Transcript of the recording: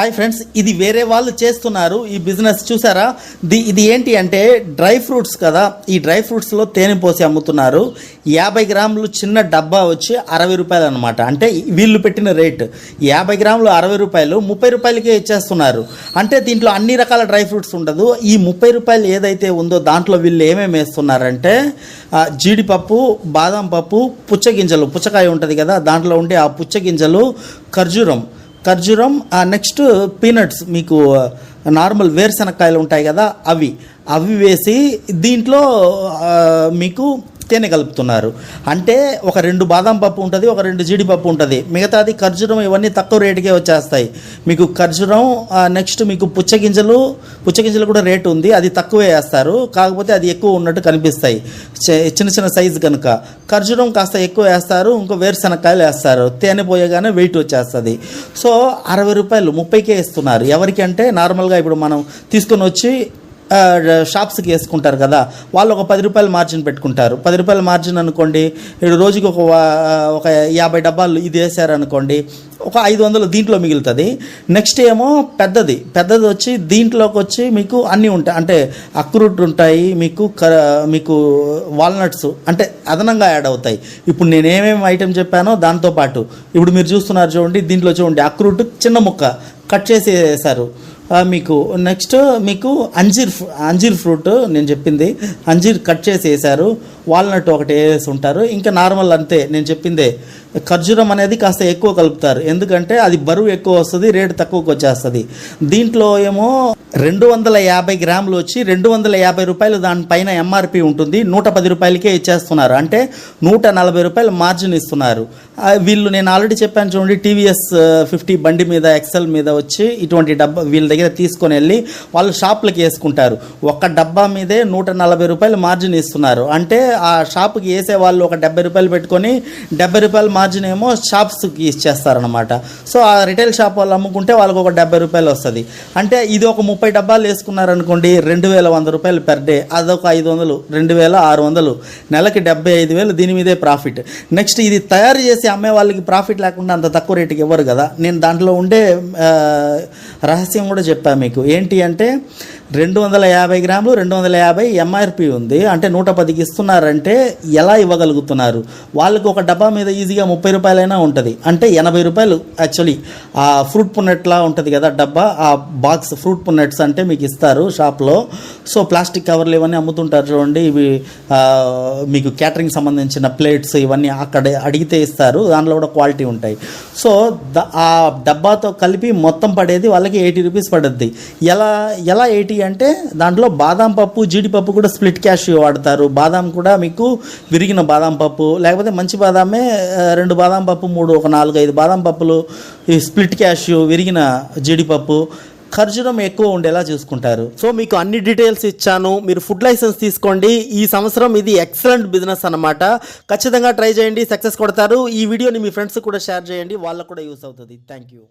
Hi friends ఇది వేరే వాళ్ళు చేస్తున్నారు ఈ బిజినెస్ చూసారా? ది ఇది ఏంటి అంటే డ్రై ఫ్రూట్స్ కదా. ఈ డ్రై ఫ్రూట్స్లో తేనె పోసి అమ్ముతున్నారు. యాభై గ్రాములు చిన్న డబ్బా వచ్చి అరవై రూపాయలు అనమాట అంటే వీళ్ళు పెట్టిన రేట్. యాభై గ్రాములు అరవై రూపాయలు ముప్పై రూపాయలకే ఇచ్చేస్తున్నారు. అంటే దీంట్లో అన్ని రకాల డ్రై ఫ్రూట్స్ ఉండదు. ఈ ముప్పై రూపాయలు ఏదైతే ఉందో దాంట్లో వీళ్ళు ఏమేమి వేస్తున్నారంటే జీడిపప్పు బాదం పప్పు పుచ్చగింజలు. పుచ్చకాయ ఉంటుంది కదా దాంట్లో ఉండే ఆ పుచ్చగింజలు ఖర్జూరం. ఖర్జూరం నెక్స్ట్ పీనట్స్ మీకు నార్మల్ వేరుశనక్కాయలు ఉంటాయి కదా అవి. అవి వేసి దీంట్లో మీకు తేనె కలుపుతున్నారు. అంటే ఒక రెండు బాదం పప్పు ఉంటుంది ఒక రెండు జీడిపప్పు ఉంటుంది. మిగతాది ఖర్జూరం ఇవన్నీ తక్కువ రేటుకే వచ్చేస్తాయి. మీకు ఖర్జూరం నెక్స్ట్ మీకు పుచ్చగింజలు పుచ్చగింజలు కూడా రేటు ఉంది అది తక్కువే వేస్తారు. కాకపోతే అది ఎక్కువ ఉన్నట్టు కనిపిస్తాయి. చిన్న చిన్న సైజు కనుక. ఖర్జూరం కాస్త ఎక్కువ వేస్తారు ఇంకో వేరుశనక్కాయలు వేస్తారు. తేనె పోయగానే వెయిట్ వచ్చేస్తుంది. సో అరవై రూపాయలు ముప్పైకే ఇస్తున్నారు. ఎవరికి అంటే నార్మల్గా ఇప్పుడు మనం తీసుకొని వచ్చి షాప్స్కి వేసుకుంటారు కదా వాళ్ళు ఒక పది రూపాయల మార్జిన్ పెట్టుకుంటారు. పది రూపాయల మార్జిన్ అనుకోండి రోజుకి ఒక ఒక యాభై డబ్బాలు ఇది వేసారనుకోండి ఒక ఐదు వందలు దీంట్లో మిగులుతుంది. నెక్స్ట్ ఏమో పెద్దది. పెద్దది వచ్చి దీంట్లోకి వచ్చి మీకు అన్నీ ఉంటాయి. అంటే అక్రూట్ ఉంటాయి మీకు క మీకు వాల్నట్స్ అంటే అదనంగా యాడ్ అవుతాయి. ఇప్పుడు నేను ఏమేమి ఐటెం చెప్పానో దాంతోపాటు ఇప్పుడు మీరు చూస్తున్నారు చూడండి దీంట్లో చూడండి అక్రూట్ చిన్న ముక్క కట్ చేసి వేశారు మీకు నెక్స్ట్ మీకు అంజీర్ ఫ్రూ- అంజీర్ ఫ్రూట్ నేను చెప్పింది. అంజీర్ కట్ చేసి వేశారు. వాల్నట్ ఒకటి వేసి ఉంటారు. ఇంకా నార్మల్ అంతే నేను చెప్పిందే. ఖర్జూరం అనేది కాస్త ఎక్కువ కలుపుతారు. ఎందుకంటే అది బరువు ఎక్కువ వస్తుంది రేటు తక్కువకి వచ్చేస్తుంది. దీంట్లో ఏమో రెండు వందల యాభై గ్రాములు వచ్చి రెండు వందల యాభై రూపాయలు దానిపైన ఎంఆర్పి ఉంటుంది. నూట పది రూపాయలకే ఇచ్చేస్తున్నారు. అంటే నూట నలభై రూపాయలు మార్జిన్ ఇస్తున్నారు. వీళ్ళు నేను ఆల్రెడీ చెప్పాను చూడండి టీవీఎస్ ఫిఫ్టీ బండి మీద ఎక్సెల్ మీద వచ్చి ఇటువంటి డబ్బా వీళ్ళ దగ్గర తీసుకొని వెళ్ళి వాళ్ళు షాప్లకి వేసుకుంటారు. ఒక్క డబ్బా మీదే నూట నలభై రూపాయలు మార్జిన్ ఇస్తున్నారు. అంటే ఆ షాప్కి వేసే వాళ్ళు ఒక డెబ్బై రూపాయలు పెట్టుకొని డెబ్బై రూపాయల మార్జిన్ ఏమో షాప్స్కి ఇచ్చేస్తారనమాట సో ఆ రిటైల్ షాప్ వాళ్ళు అమ్ముకుంటే వాళ్ళకి ఒక డెబ్బై రూపాయలు వస్తుంది. అంటే ఇది ఒక ముప్పై డబ్బాలు వేసుకున్నారనుకోండి రెండు వేల వంద రూపాయలు పెర్ డే అదొక ఐదు వందలు రెండు వేల ఆరు వందలు. నెలకి డెబ్బై ఐదు వేలు దీని మీదే ప్రాఫిట్ నెక్స్ట్ ఇది తయారు చేసి అమ్మే వాళ్ళకి ప్రాఫిట్ లేకుండా అంత తక్కువ రేటుకి ఇవ్వరు కదా. నేను దాంట్లో ఉండే రహస్యం కూడా చెప్పాను మీకు. ఏంటి అంటే రెండు వందల యాభై గ్రాములు రెండు వందల యాభై ఎంఆర్పి ఉంది. అంటే నూట పదికి ఇస్తున్నారంటే ఎలా ఇవ్వగలుగుతున్నారు? వాళ్ళకి ఒక డబ్బా మీద ఈజీగా ముప్పై రూపాయలైనా ఉంటుంది. అంటే ఎనభై రూపాయలు యాక్చువల్లీ ఆ ఫ్రూట్ పున్నెట్లా ఉంటుంది కదా డబ్బా. ఆ బాక్స్ ఫ్రూట్ పున్నెట్స్ అంటే మీకు ఇస్తారు షాప్లో. సో ప్లాస్టిక్ కవర్లు ఇవన్నీ అమ్ముతుంటారు చూడండి. ఇవి మీకు క్యాటరింగ్ సంబంధించిన ప్లేట్స్ ఇవన్నీ అక్కడ అడిగితే ఇస్తారు. దానిలో కూడా క్వాలిటీ ఉంటాయి. సో ఆ డబ్బాతో కలిపి మొత్తం పడేది వాళ్ళకి ఎయిటీ రూపీస్ పడుద్ది. ఎలా ఎలా ఎయిటీ అంటే దాంట్లో బాదాం పప్పు జీడిపప్పు కూడా స్ప్లిట్ క్యాష్ వాడతారు. బాదాం కూడా మీకు విరిగిన బాదం పప్పు లేకపోతే మంచి బాదామే రెండు బాదం పప్పు మూడు ఒక నాలుగు ఐదు బాదం పప్పులు ఈ స్ప్లిట్ క్యాష్ విరిగిన జీడిపప్పు ఖర్జూరం ఎక్కువ ఉండేలా చూసుకుంటారు. సో మీకు అన్ని డీటెయిల్స్ ఇచ్చాను. మీరు ఫుడ్ లైసెన్స్ తీసుకోండి. ఈ సంవత్సరం ఇది ఎక్సలెంట్ బిజినెస్ అనమాట ఖచ్చితంగా ట్రై చేయండి సక్సెస్ కొడతారు. ఈ వీడియోని మీ ఫ్రెండ్స్ కూడా షేర్ చేయండి. వాళ్ళకు కూడా యూస్ అవుతుంది. Thank you